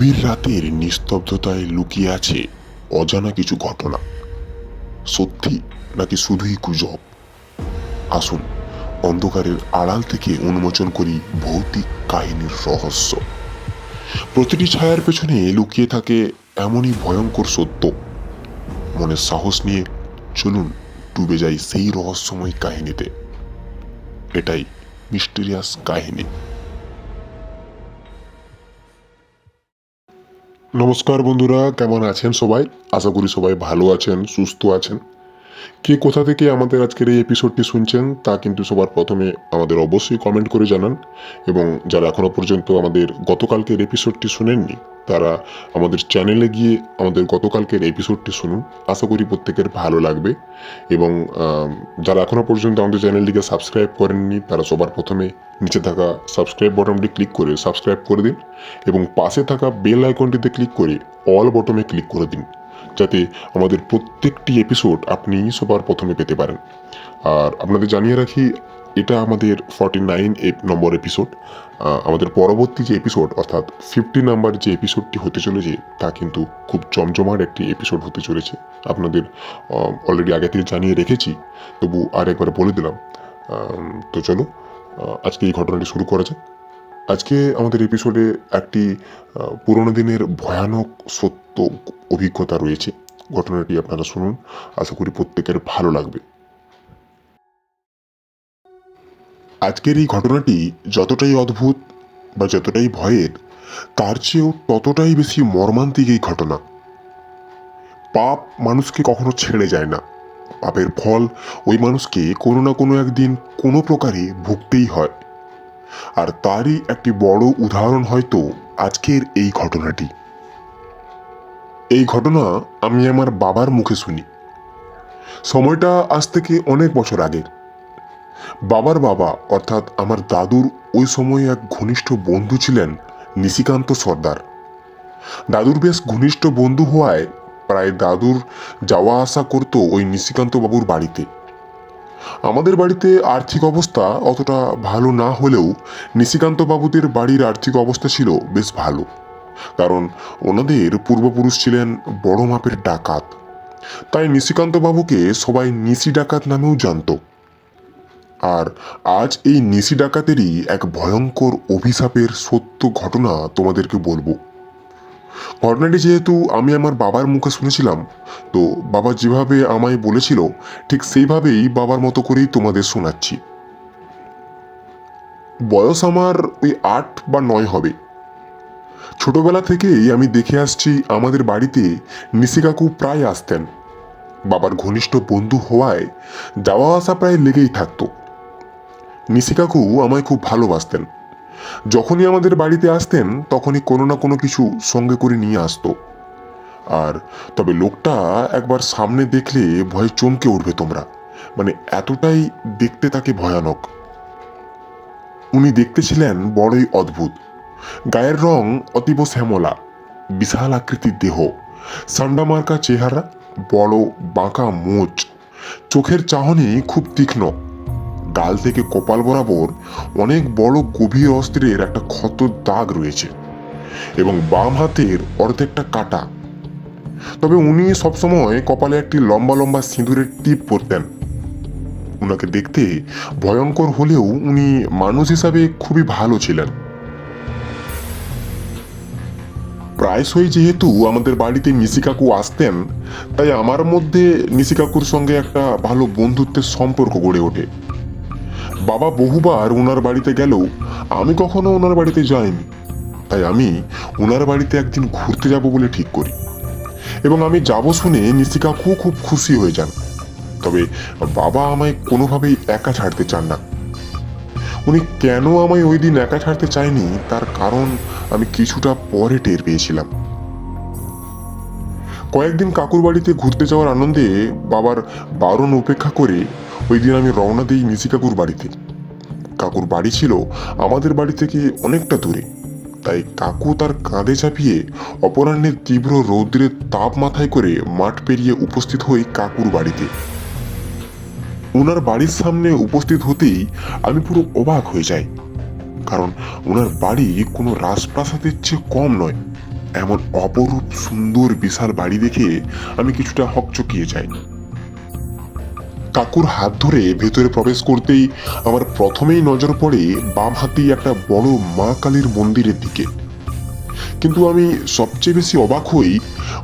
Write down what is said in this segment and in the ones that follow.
গভীর রাতের নিস্তব্ধতায় লুকিয়ে আছে অজানা কিছু ঘটনা। সত্যি নাকি শুধুই গুজব? আসুন, অন্ধকারের আড়াল থেকে উন্মোচন করি ভৌতিক কাহিনীর রহস্য। প্রতিটি ছায়ার পেছনে লুকিয়ে থাকে এমনই ভয়ঙ্কর সত্য। মনের সাহস নিয়ে চলুন ডুবে যাই সেই রহস্যময় কাহিনীতে। এটাই মিস্টেরিয়াস কাহিনী। নমস্কার বন্ধুরা কেমন আছেন সবাই? আশা করি সবাই ভালো আছেন সুস্থ আছেন। কে কোথা থেকে আমাদের আজকের এই এপিসোডটি শুনছেন, তা কিন্তু সবার প্রথমে আমাদের অবশ্যই কমেন্ট করে জানান। এবং যারা এখনও পর্যন্ত আমাদের গতকালকের এপিসোডটি শুনেননি, তারা আমাদের চ্যানেলে গিয়ে আমাদের গতকালকের এপিসোডটি শুনুন। আশা করি প্রত্যেকের ভালো লাগবে। এবং যারা এখনও পর্যন্ত আমাদের চ্যানেলটিকে সাবস্ক্রাইব করেননি, তারা সবার প্রথমে নিচে থাকা সাবস্ক্রাইব বটনটি ক্লিক করে সাবস্ক্রাইব করে দিন। এবং পাশে থাকা বেল আইকনটিতে ক্লিক করে অল বটনে ক্লিক করে দিন। যাতে আমাদের প্রত্যেকটি এপিসোড আপনি সবার প্রথমে পেতে পারেন। আর আপনাদের জানিয়ে রাখি, এটা আমাদের ফর্টি নাইন নম্বর এপিসোড আমাদের পরবর্তী যে এপিসোড অর্থাৎ ফিফটি নাম্বার যে এপিসোডটি হতে চলেছে, তা কিন্তু খুব জমজমাট একটি এপিসোড হতে চলেছে। আপনাদের অলরেডি আগে থেকে জানিয়ে রেখেছি, তবু আর একবার বলে দিলাম। তো চলো আজকে এই ঘটনাটি শুরু করা যাক। আজকে আমাদের এপিসোডে একটি পুরোনো দিনের ভয়ানক সত্য অভিজ্ঞতা রয়েছে। ঘটনাটি আপনারা শুনুন। আশা করি প্রত্যেকের ভালো লাগবে। আজকের এই ঘটনাটি যতটাই অদ্ভুত বা যতটাই ভয়ের, তার চেয়েও ততটাই বেশি মর্মান্তিক এই ঘটনা। পাপ মানুষকে কখনো ছেড়ে যায় না। পাপের ফল ওই মানুষকে কোনো না কোনো একদিন কোনো প্রকারে ভুগতেই হয়। আর তারই একটি বড় উদাহরণ হয়তো আজকের এই ঘটনাটি। এই ঘটনা আমি আমার বাবার মুখে শুনি। সময়টা আজ থেকে অনেক বছর আগের। বাবার বাবা, অর্থাৎ আমার দাদুর ওই সময়ে এক ঘনিষ্ঠ বন্ধু ছিলেন নিশিকান্ত সর্দার। দাদুর বেশ ঘনিষ্ঠ বন্ধু হওয়ায় প্রায় দাদুর যাওয়া আসা করতো ওই নিশিকান্ত বাবুর বাড়িতে। আমাদের বাড়িতে আর্থিক অবস্থা অতটা ভালো না হলেও নিশিকান্ত বাবুদের বাড়ির আর্থিক অবস্থা ছিল বেশ ভালো। কারণ ওনাদের পূর্বপুরুষ ছিলেন বড় মাপের ডাকাত। তাই নিশিকান্ত বাবুকে সবাই নিশি ডাকাত নামেও জানত। আর আজ এই নিশি ডাকাতেরই এক ভয়ঙ্কর অভিশাপের সত্য ঘটনা তোমাদেরকে বলব। ঘটনাটি যেহেতু আমি আমার বাবার মুখে শুনেছিলাম, তো বাবা যেভাবে আমায় বলেছিল, ঠিক সেইভাবেই বাবার মতো করেই তোমাদের শোনাচ্ছি। বয়স আমার ওই আট বা নয় হবে। ছোটবেলা থেকেই আমি দেখে আসছি আমাদের বাড়িতে নিশি কাকু প্রায় আসতেন। বাবার ঘনিষ্ঠ বন্ধু হওয়ায় যাওয়া আসা প্রায় লেগেই থাকতো। নিশি কাকু আমায় খুব ভালোবাসতেন। যখনই আমাদের বাড়িতে আসতেন, তখনই কোনো না কোনো কিছু সঙ্গে করে নিয়ে আসতো। আর তবে লোকটা একবার সামনে দেখলে ভয়ে চমকে উঠবে তোমরা। মানে এতটাই দেখতে তাকে ভয়ানক। উনি দেখতে ছিলেন বড়ই অদ্ভুত। গায়ের রং অতীব শ্যামলা, বিশাল আকৃতির দেহ, সান্ডামার্কা চেহারা, বড় বাঁকা মোচ, চোখের চাহনি খুব তীক্ষ্ণ। গাল থেকে কপাল বরাবর অনেক বড় গভীর অস্ত্রের একটা ক্ষত দাগ রয়েছে এবং বাম হাতের অর্ধেকটা কাটা। তবে উনি সবসময় কপালে একটি লম্বা লম্বা সিঁদুরের টিপ পরতেন। উনাকে দেখতে ভয়ঙ্কর হলেও উনি মানুষ হিসাবে খুবই ভালো ছিলেন। প্রায়শই যেহেতু আমাদের বাড়িতে নিশি কাকু আসতেন, তাই আমার মধ্যে নিশি কাকুর সঙ্গে একটা ভালো বন্ধুত্বের সম্পর্ক গড়ে ওঠে। বাবা বহুবার ওনার বাড়িতে গেলেও আমি কখনো ওনার বাড়িতে যাইনি। তাই আমি ওনার বাড়িতে একদিন ঘুরতে যাব বলে ঠিক করি। এবং আমি যাব শুনে নিশি কাকু খুব খুশি হয়ে যান। তবে বাবা আমায় কোনোভাবেই একা ছাড়তে চান না। উনি কেন আমায় ওই দিন একা ছাড়তে চায়নি, তার কারণ আমি কিছুটা পরে টের পেয়েছিলাম। কয়েকদিন কাকুর বাড়িতে ঘুরতে যাওয়ার আনন্দে বাবার বারণ উপেক্ষা করে ওই দিন আমি রওনা দিই নিশি কাকুর বাড়িতে। কাকুর বাড়ি ছিল আমাদের বাড়ি থেকে অনেকটা দূরে। তাই কাকু তার কাঁধে চাপিয়ে অপরাহ্নের তীব্র রৌদ্রের তাপ মাথায় করে মাঠ পেরিয়ে উপস্থিত হই কাকুর বাড়িতে। ওনার বাড়ির সামনে উপস্থিত হতেই আমি পুরো অবাক হয়ে যাই। কারণ ওনার বাড়ি কোনো রাজপ্রাসাদের চেয়ে কম নয়। এমন অপরূপ সুন্দর বিশাল বাড়ি দেখে আমি কিছুটা হকচকিয়ে যাই। কাকুর হাত ধরে ভেতরে প্রবেশ করতেই আমার প্রথমেই নজর পড়ে বাম হাতেই একটা বড় মা কালীর মন্দিরের দিকে। কিন্তু আমি সবচেয়ে বেশি অবাক হই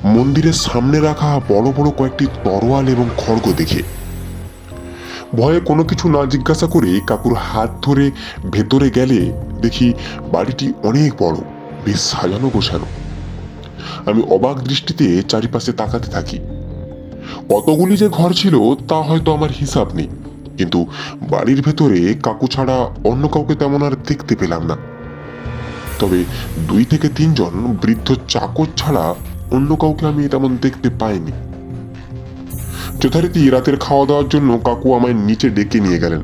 মন্দিরের সামনে রাখা বড় বড় কয়েকটি তরোয়াল এবং খড়গ দেখে। ভয়ে কোনো কিছু না জিজ্ঞাসা করে কাকুর হাত ধরে ভেতরে গেলে দেখি বাড়িটি অনেক বড়, বেশ সাজানো গোছানো। আমি অবাক দৃষ্টিতে চারিপাশে তাকাতে থাকি। কতগুলি যে ঘর ছিল, তা হয়তো আমার হিসাব নেই। কিন্তু বাড়ির ভেতরে কাকু ছাড়া অন্য কাউকে তেমন আর দেখতে পেলাম না। তবে দুই থেকে তিনজন বৃদ্ধ চাকর ছাড়া অন্য কাউকে আমি তেমন দেখতে পাইনি। যথারীতি রাতের খাওয়া দাওয়ার জন্য কাকু আমায় নিচে ডেকে নিয়ে গেলেন।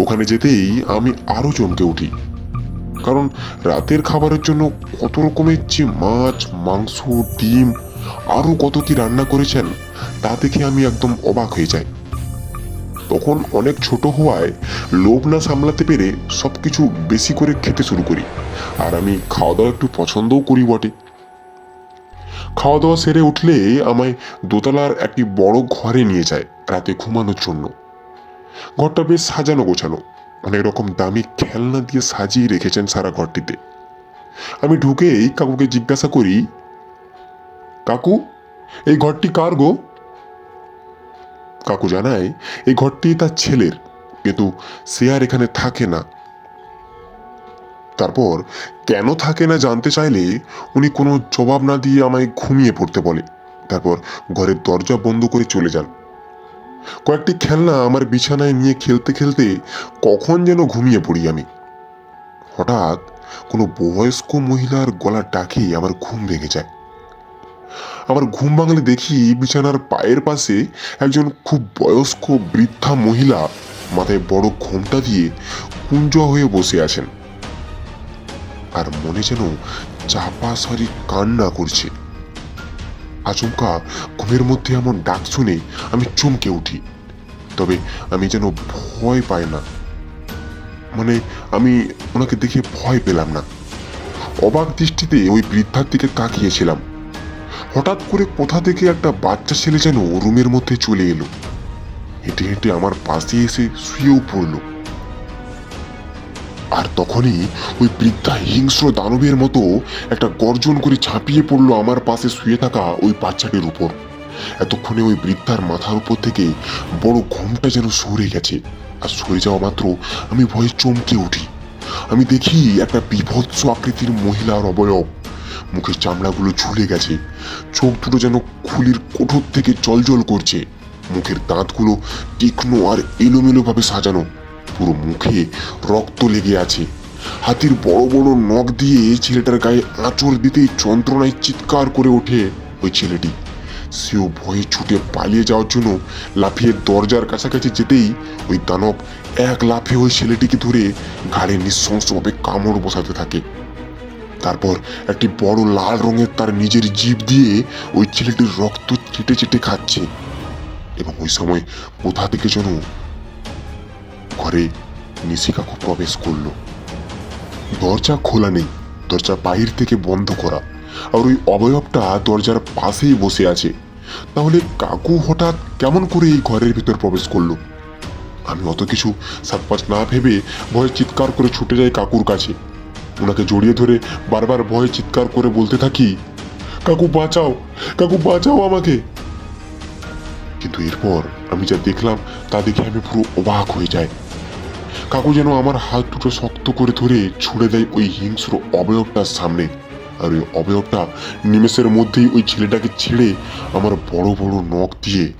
ওখানে যেতেই আমি আরও চমকে উঠি। কারণ রাতের খাবারের জন্য কত রকমের যে মাছ, মাংস, ডিম, আরও কত কি রান্না করেছেন তা দেখে আমি একদম অবাক হয়ে যাই। তখন অনেক ছোট হওয়ায় লোভ না সামলাতে পেরে সবকিছু বেশি করে খেতে শুরু করি, আর আমি খাওয়া দাওয়া একটু পছন্দও করি বটে। খাওয়া দাওয়া সেরে উঠলে আমায় দোতলার একটি বড় ঘরে নিয়ে যায় রাতে ঘুমানোর জন্য। ঘরটা বেশ সাজানো গোছানো, অনেক রকম দামি খেলনা দিয়ে সাজিয়ে রেখেছেন সারা ঘরটিতে। আমি ঢুকেই কাকুকে জিজ্ঞাসা করি, কাকু, এই ঘরটি কার গো? কাকু জানায়, এই ঘরটি তার ছেলের, কিন্তু সে আর এখানে থাকে না। তারপর, কেন থাকে না জানতে চাইলে উনি কোনো জবাব না দিয়ে আমায় ঘুমিয়ে পড়তে বলে। তারপর ঘরের দরজা বন্ধ করে চলে যান। কয়েকটি খেলনা আমার বিছানায় নিয়ে খেলতে খেলতে কখন যেন ঘুমিয়ে পড়ি আমি। হঠাৎ কোনো বয়স্ক মহিলার গলার ডাকে আমার ঘুম ভেঙে যায়। আমার ঘুম ভাঙলে দেখি বিছানার পায়ের পাশে একজন খুব বয়স্ক বৃদ্ধা মহিলা মাথায় বড় ঘোমটা দিয়ে কুঞ্জ হয়ে বসে আছেন। আর মনে যেন চাপা সারি কান্না করছে। আচমকা ঘুমের মধ্যে এমন ডাক শুনে আমি চমকে উঠি। তবে আমি যেন ভয় পাই না। মানে আমি ওনাকে দেখে ভয় পেলাম না। অবাক দৃষ্টিতে ওই বৃদ্ধার দিকে তাকিয়েছিলাম। হঠাৎ করে কোথা থেকে একটা বাচ্চা ছেলে যেন রুমের মধ্যে চলে এলো। হেঁটে হেঁটে আমার পাশে এসে শুয়েও পড়ল। আর তখনই ওই বৃদ্ধা হিংস্র দানবের মতো একটা গর্জন করে ঝাঁপিয়ে পড়ল আমার পাশে শুয়ে থাকা ওই বাচ্চাটির উপর। এতক্ষণে ওই বৃদ্ধার মাথার উপর থেকে বড় ঘুমটা যেন সরে গেছে। আর সরে যাওয়া মাত্র আমি ভয়ে চমকে উঠি। আমি দেখি একটা বিভৎস আকৃতির মহিলার অবয়ব। মুখের চামড়াগুলো ঝুলে গেছে। চোখ দুটো যেন খুলির কোঠর থেকে জলজল করছে। মুখের দাঁতগুলো তীক্ষ্ণ আর এলোমেলোভাবে সাজানো। পুরো মুখে রক্ত লেগে আছে। হাতির বড় বড় নখ দিয়ে ছেলেটার গায়ে আঁচড় দিতেই যন্ত্রণায় চিৎকার করে ওঠে ওই ছেলেটি। সেও ভয়ে ছুটে পালিয়ে যাওয়ার জন্য লাফিয়ে দরজার কাছাকাছি যেতেই ওই দানব এক লাফে ওই ছেলেটিকে ধরে ঘাড়ে নৃশংসভাবে কামড় বসাতে থাকে। তারপর একটি বড় লাল রঙের তার নিজের জিভ দিয়ে ওই ছেলেটির রক্ত চেটে চেটে খাচ্ছে এবং ওই সময় কোথা থেকে যেন ঘরে নিশি কাকু প্রবেশ করল। দরজা খোলা নেই, দরজা বাহির থেকে বন্ধ করা। আর ওই অবয়বটা দরজার পাশেই বসে আছে। তাহলে কাকু হঠাৎ কেমন করে এই ঘরের ভিতর প্রবেশ করল? আমি অত কিছু সাতপাঁচ না ভেবে ভয়ে চিৎকার করে ছুটে যাই কাকুর কাছে। ওনাকে জড়িয়ে ধরে বারবার ভয়ে চিৎকার করে বলতে থাকি, কাকু, বাঁচাও কাকু, বাঁচাও আমাকে। কিন্তু এরপর আমি যা দেখলাম, তা দেখে আমি পুরো অবাক হয়ে যাই। কাকু যেন আমার হাত দুটো শক্ত করে ধরে ছুড়ে দেয় ওই হিংস্র অবয়বটার সামনে। আর ওই অবয়বটা নিমেষের মধ্যেই ওই ছেলেটাকে ছেড়ে আমার বড় বড় নখ দিয়ে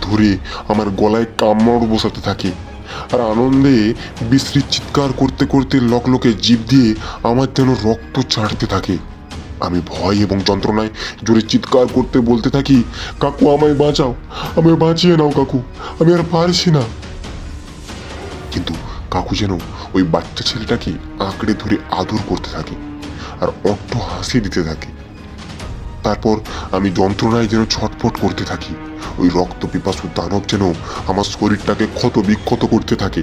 ধরে আমার গলায় কামড় বসাতে থাকে। আর আনন্দে বিশ্রী চিৎকার করতে করতে লকলকে জিভ দিয়ে আমার যেন রক্ত ছাড়তে থাকে। আমি ভয় এবং যন্ত্রণায় জোরে চিৎকার করতে বলতে থাকি, কাকু, আমায় বাঁচাও, আমায় বাঁচিয়ে নাও কাকু, আমি আর পারছি না। কিন্তু কাকু যেন ওই বাচ্চা ছেলেটাকে আঁকড়ে ধরে আদর করতে থাকে আর অট্ট হাসি দিতে থাকে। তারপর আমি যন্ত্রণায় যেন ছটফট করতে থাকি। ওই রক্ত পিপাসু দানব যেন আমার শরীরটাকে ক্ষত বিক্ষত করতে থাকে।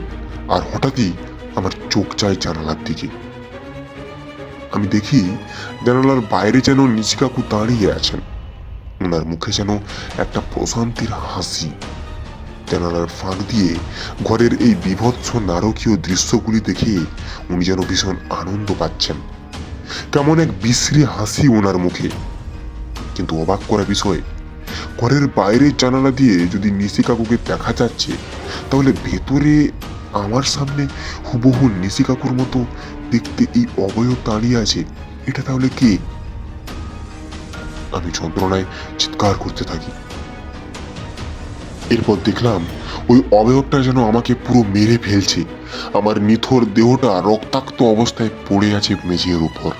আর হঠাৎই আমার চোখ চায় জানালার দিকে। আমি দেখি জানালার বাইরে যেন নিচি কাকু দাঁড়িয়ে আছেন। ওনার মুখে যেন একটা প্রশান্তির হাসি। জানালার ফাঁক দিয়ে ঘরের এই বিভৎস নারকীয় দৃশ্যগুলি দেখে উনি যেন ভীষণ আনন্দ পাচ্ছেন। কেমন এক বিশ্রী হাসি ওনার মুখে। কিন্তু অবাক করা বিষয় ঘরের বাইরের জানালা দিয়ে যদি নিশি কাকুকে দেখা যাচ্ছে, তাহলে ভেতরে আমার সামনে হুবহু নিশি কাকুর মতো দেখতে এই অবয়ব দাঁড়িয়ে আছে। এটা তাহলে কে? আমি যন্ত্রণায় চিৎকার করতে থাকি। এরপর দেখলাম ওই অবয়বটা যেন আমাকে পুরো মেরে ফেলছে। আমার নিথর দেহটা রক্তাক্ত অবস্থায় পড়ে আছে মেঝের উপর।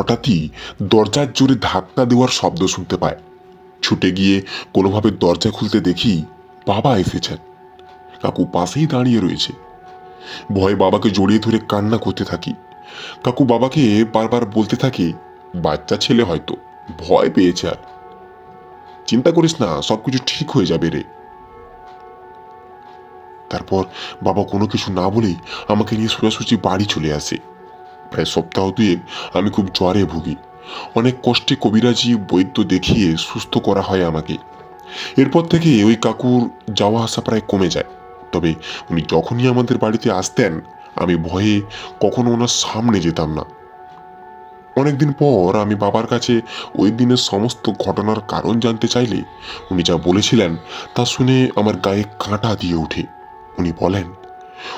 হঠাৎই দরজার জোরে ধাক্কা দেওয়ার শব্দ শুনতে পায়। ছুটে গিয়ে কোনোভাবে দরজা খুলতে দেখি বাবা এসেছেন। কাকু পাশেই দাঁড়িয়ে রয়েছে। ভয়ে বাবাকে জড়িয়ে ধরে কান্না করতে থাকি। কাকু বাবাকে বারবার বলতে থাকে, বাচ্চা ছেলে হয়তো, ভয় পেয়েছে আর। চিন্তা করিস না, সবকিছু ঠিক হয়ে যাবে রে। তারপর বাবা কোনো কিছু না বলেই আমাকে নিয়ে সোজাসুজি বাড়ি চলে আসে। প্রায় সপ্তাহ দুয়েক আমি খুব জ্বরে ভুগি। অনেক কষ্টে কবিরাজি বৈদ্য দেখিয়ে সুস্থ করা হয় আমাকে। এরপর থেকে ওই কাকুর যাওয়া আসা প্রায় কমে যায়। তবে উনি যখনই আমাদের বাড়িতে আসতেন, আমি ভয়ে কখনো ওনার সামনে যেতাম না। অনেকদিন পর আমি বাবার কাছে ওই দিনের সমস্ত ঘটনার কারণ জানতে চাইলে উনি যা বলেছিলেন তা শুনে আমার গায়ে কাঁটা দিয়ে ওঠে। উনি বলেন,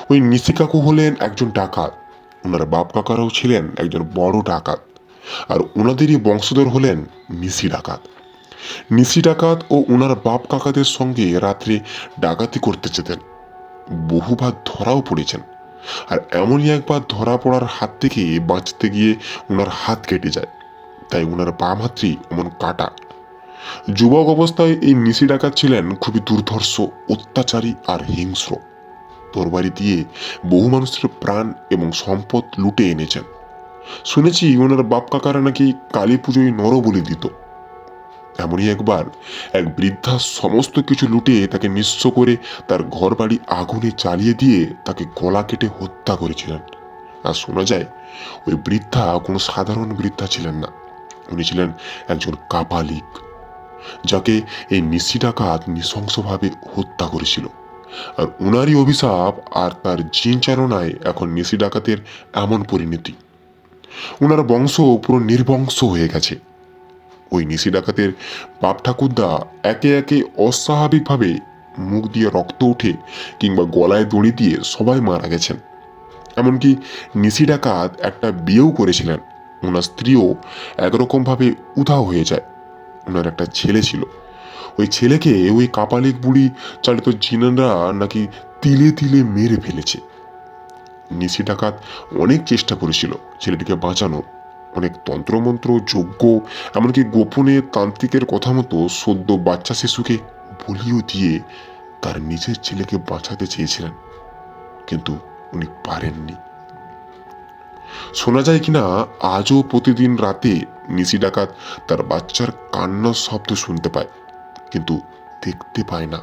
ওই নিশিকাকু হলেন একজন ডাকাত। ওনার বাপ কাকারাও ছিলেন একজন বড় ডাকাত আর ওনাদেরই বংশধর হলেন নিশি ডাকাত। নিশি ডাকাত ও ওনার বাপ কাকাদের সঙ্গে রাত্রে ডাকাতি করতে যেতেন। বহুবার ধরাও পড়েছেন আর এমনই একবার ধরা পড়ার হাত থেকে বাঁচতে গিয়ে ওনার হাত কেটে যায়। তাই ওনার বাম হাতটি এমন কাটা। যুবক অবস্থায় এই নিশি ডাকাত ছিলেন খুবই দুর্ধর্ষ, অত্যাচারী আর হিংস্র। তরবারি দিয়ে বহু মানুষের প্রাণ এবং সম্পদ লুটে এনেছেন। শুনেছি ওনার বাপ কাকারা নাকি কালী পুজোয় নরবলি দিত। এমনই একবার এক বৃদ্ধা সমস্ত কিছু লুটে তাকে নিঃস্ব করে তার ঘর বাড়ি আগুনে চালিয়ে দিয়ে তাকে গলা কেটে হত্যা করেছিলেন। আর শোনা যায়, ওই বৃদ্ধা কোনো সাধারণ বৃদ্ধা ছিলেন না। উনি ছিলেন একজন কাপালিক, যাকে এই নিশি ডাকাত নৃশংসভাবে হত্যা করেছিল। আর ওনারই অভিশাপ আর তার জিন চালনায় এখন নিশি ডাকাতের এমন পরিণতি। ওনার বংশ পুরো নির্বংশ হয়ে গেছে। ওই নিশি ডাকাতের বাপ ঠাকুরদা একে একে অস্বাভাবিকভাবে মুখ দিয়ে রক্ত উঠে কিংবা গলায় দড়ি দিয়ে সবাই মারা গেছেন। এমনকি নিশি ডাকাত একটা বিয়েও করেছিলেন। ওনার স্ত্রীও একরকমভাবে উধাও হয়ে যায়। ওনার একটা ছেলে ছিল। ওই ছেলেকে, ওই কাপালিক বুড়ি চালিত জিনানরা নাকি তিলে তিলে মেরে ফেলেছে। নিশি ডাকাত অনেক চেষ্টা করেছিল ছেলেটিকে বাঁচানো। অনেক তন্ত্রমন্ত্র, যজ্ঞ, এমনকি গোপনে তান্ত্রিকের কথা মতো সদ্য বাচ্চা শিশুকে বলিও দিয়ে তার নিজের ছেলেকে বাঁচাতে চেয়েছিলেন। কিন্তু উনি পারেননি। শোনা যায় কিনা, আজও প্রতিদিন রাতে নিশি ডাকাত তার বাচ্চার কান্নার শব্দ শুনতে পায়। কিন্তু দেখতে পায় না।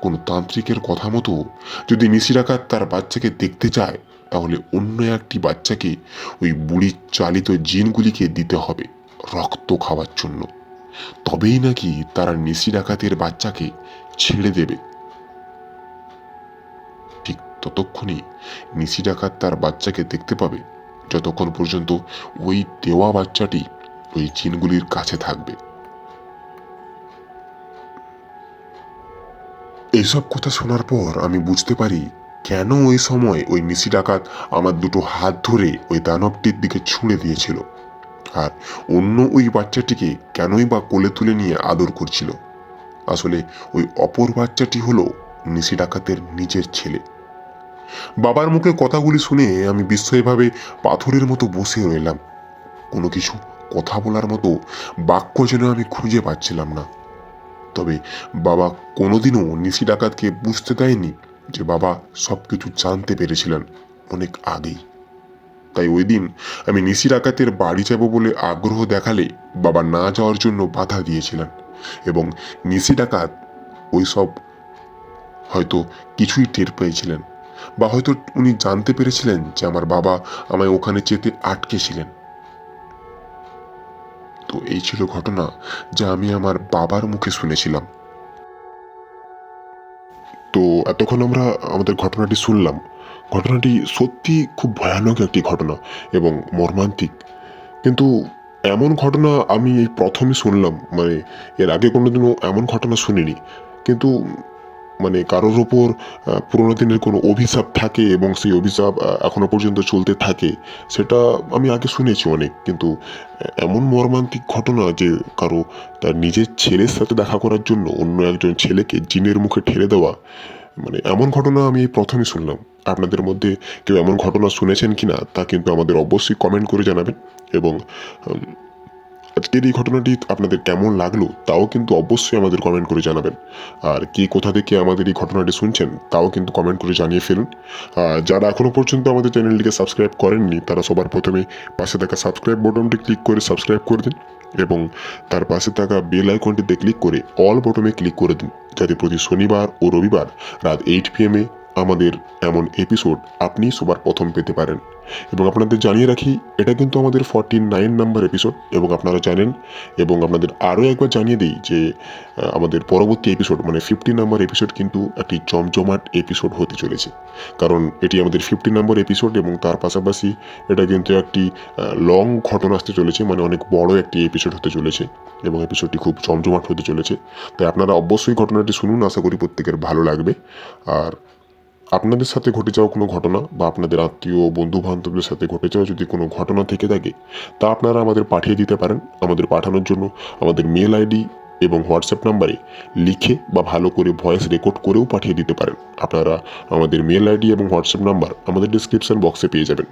কোনো তান্ত্রিকের কথা মতো যদি নিশি ডাকাত তার বাচ্চাকে দেখতে চায়, তাহলে অন্য একটি বাচ্চাকে ওই বুড়ির চালিত জিনগুলিকে দিতে হবে রক্ত খাওয়ার জন্য। তবেই নাকি তারা নিশি ডাকাতের বাচ্চাকে ছেড়ে দেবে। ঠিক ততক্ষণই নিশি ডাকাত তার বাচ্চাকে দেখতে পাবে। যতক্ষণ পর্যন্ত ওই দেওয়া বাচ্চাটি ওই জিনগুলির কাছে থাকবে। এইসব কথা শোনার পর আমি বুঝতে পারি কেন ওই সময় ওই নিশি ডাকাত আমার দুটো হাত ধরে ওই দানবটির দিকে ছুঁড়ে দিয়েছিল। আর অন্য ওই বাচ্চাটিকে কেনই বা কোলে তুলে নিয়ে আদর করছিল। আসলে ওই অপর বাচ্চাটি হলো নিশি ডাকাতের নিজের ছেলে। বাবার মুখে কথাগুলি শুনে আমি বিস্ময়ভাবে পাথরের মতো বসে রইলাম। কোনো কিছু কথা বলার মতো বাক্য যেন আমি খুঁজে পাচ্ছিলাম না। তবে বাবা কোনোদিনও নিশি ডাকাতকে বুঝতে দেয়নি যে বাবা সব কিছু জানতে পেরেছিলেন অনেক আগেই। তাই ওই দিন আমি নিশি ডাকাতের বাড়ি যাব বলে আগ্রহ দেখালে বাবা না যাওয়ার জন্য বাধা দিয়েছিলেন এবং নিশি ডাকাত ওই সব হয়তো কিছুই টের পেয়েছিলেন বা হয়তো উনি জানতে পেরেছিলেন যে আমার বাবা আমায় ওখানে যেতে আটকেছিলেন। তো এই ছিল ঘটনা, যা আমি আমার বাবার মুখে শুনেছিলাম। তো এতক্ষণ আমরা আমাদের ঘটনাটি শুনলাম। ঘটনাটি সত্যি খুব ভয়ানক একটি ঘটনা এবং মর্মান্তিক। কিন্তু এমন ঘটনা আমি এই প্রথমই শুনলাম মানে এর আগে কোনোদিনও এমন ঘটনা শুনিনি। কিন্তু মানে কারোর ওপর পুরোনো দিনের কোনো অভিশাপ থাকে এবং সেই অভিশাপ এখনও পর্যন্ত চলতে থাকে, সেটা আমি আগে শুনেছি অনেক। কিন্তু এমন মর্মান্তিক ঘটনা যে কারও তার নিজের ছেলের সাথে দেখা করার জন্য অন্য একজন ছেলেকে জিনের মুখে ঠেলে দেওয়া মানে এমন ঘটনা আমি প্রথমে শুনলাম। আপনাদের মধ্যে কেউ এমন ঘটনা শুনেছেন কিনা, তা কিন্তু আমাদের অবশ্যই কমেন্ট করে জানাবেন এবং আজকের এই ঘটনাটি আপনাদের কেমন লাগল তাও কিন্তু অবশ্যই আমাদের কমেন্ট করে জানাবেন। আর কে কোথা থেকে আমাদের এই ঘটনাটি শুনছেন তাও কিন্তু কমেন্ট করে জানিয়ে ফেলুন। যারা এখনও পর্যন্ত আমাদের চ্যানেলটিকে সাবস্ক্রাইব করেননি, তারা সবার প্রথমে পাশে থাকা সাবস্ক্রাইব বটনটি ক্লিক করে সাবস্ক্রাইব করে দিন এবং তার পাশে থাকা বেল আইকনটিতে ক্লিক করে অল বটনে ক্লিক করে দিন যাতে প্রতি শনিবার ও রবিবার রাত এইট পিএমে আমাদের এমন এপিসোড আপনি সবার প্রথম পেতে পারেন। এবং আপনাদের জানিয়ে রাখি, এটা কিন্তু আমাদের ফর্টি নাইন নাম্বার এপিসোড এবং আপনারা জানেন এবং আপনাদের আরও একবার জানিয়ে দিই যে আমাদের পরবর্তী এপিসোড মানে ফিফটি নাম্বার এপিসোড কিন্তু একটি জমজমাট এপিসোড হতে চলেছে। কারণ এটি আমাদের ফিফটি নাম্বার এপিসোড এবং তার পাশাপাশি এটা কিন্তু একটি লং ঘটনা আসতে চলেছে মানে অনেক বড় একটি এপিসোড হতে চলেছে এবং এপিসোডটি খুব জমজমাট হতে চলেছে। তাই আপনারা অবশ্যই ঘটনাটি শুনুন, আশা করি প্রত্যেকের ভালো লাগবে। আর আপনাদের সাথে ঘটে যাওয়া কোনো ঘটনা বা আপনাদের আত্মীয় বন্ধু বান্ধবদের সাথে ঘটে যাওয়া যদি কোনো ঘটনা থেকে থাকে, তা আপনারা আমাদের পাঠিয়ে দিতে পারেন। আমাদের পাঠানোর জন্য আমাদের মেল আইডি এবং হোয়াটসঅ্যাপ নাম্বারে লিখে বা ভালো করে ভয়েস রেকর্ড করেও পাঠিয়ে দিতে পারেন। আপনারা আমাদের মেল আইডি এবং হোয়াটসঅ্যাপ নাম্বার আমাদের ডিসক্রিপশন বক্সে পেয়ে যাবেন।